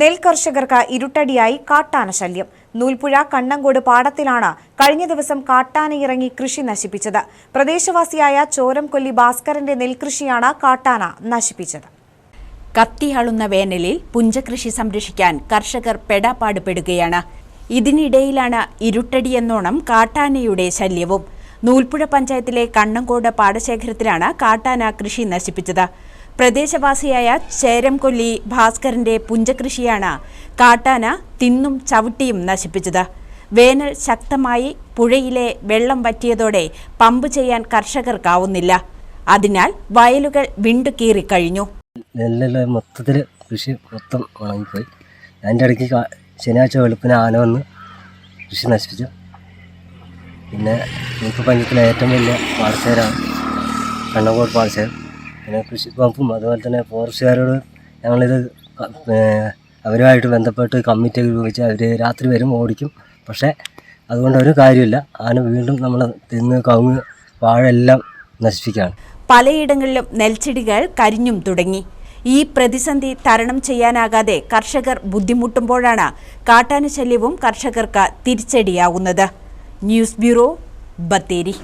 നെൽ കർഷകർക്ക് ഇരുട്ടടിയായി കാട്ടാന ശല്യം. നൂൽപ്പുഴ കണ്ണങ്കോട് പാടത്തിലാണ് കഴിഞ്ഞ ദിവസം കാട്ടാന ഇറങ്ങി കൃഷി നശിപ്പിച്ചത്. പ്രദേശവാസിയായ ചോരംകൊല്ലി ഭാസ്കരന്റെ നെൽകൃഷിയാണ് കാട്ടാന നശിപ്പിച്ചത്. കത്തിയാളുന്ന വേനലിൽ പുഞ്ചകൃഷി സംരക്ഷിക്കാൻ കർഷകർ പെടാപ്പാടുപെടുകയാണ്. ഇതിനിടയിലാണ് ഇരുട്ടടിയെന്നോണം കാട്ടാനയുടെ ശല്യവും. നൂൽപ്പുഴ പഞ്ചായത്തിലെ കണ്ണങ്കോട് പാടശേഖരത്തിലാണ് കാട്ടാന കൃഷി നശിപ്പിച്ചത്. പ്രദേശവാസിയായ ചേരംകൊല്ലി ഭാസ്കരന്റെ പുഞ്ചകൃഷിയാണ് കാട്ടാന തിന്നും ചവിട്ടിയും നശിപ്പിച്ചത്. വേനൽ ശക്തമായി പുഴയിലെ വെള്ളം വറ്റിയതോടെ പമ്പ് ചെയ്യാൻ കർഷകർക്കാവുന്നില്ല. അതിനാൽ വയലുകൾ വിണ്ടുകീറിക്കഴിഞ്ഞു നെല്ലെല്ലാം മൊത്തത്തിൽ കൃഷി മൊത്തം ഉണങ്ങിപ്പോയി. അതിന്റെ ഇടയ്ക്ക് ശനിയാഴ്ച വെളുപ്പിന് ആന വന്ന് കൃഷി നശിപ്പിച്ചു. പിന്നെ ഇപ്പോൾ പഞ്ചത്തിലെ ഏറ്റവും വലിയ പാടശേരാണ് കണ്ണങ്കോട് പാടശേഖരം പിന്നെ കൃഷി വകുപ്പും അതുപോലെ തന്നെ ഫോറസ്റ്റുകാരോട് ഞങ്ങളിത് അവരുമായിട്ട് ബന്ധപ്പെട്ട് കമ്മിറ്റി രൂപിച്ച് അവർ രാത്രി വരും ഓടിക്കും. പക്ഷേ അതുകൊണ്ട് ഒരു കാര്യമില്ല. ആന വീണ്ടും നമ്മൾ തിന്ന് കവുങ്ങ് വാഴെല്ലാം നശിപ്പിക്കുകയാണ്. പലയിടങ്ങളിലും നെൽച്ചെടികൾ കരിഞ്ഞും തുടങ്ങി. ഈ പ്രതിസന്ധി തരണം ചെയ്യാനാകാതെ കർഷകർ ബുദ്ധിമുട്ടുമ്പോഴാണ് കാട്ടാന ശല്യവും കർഷകർക്ക് തിരിച്ചടിയാവുന്നത്. News bureau Bathery.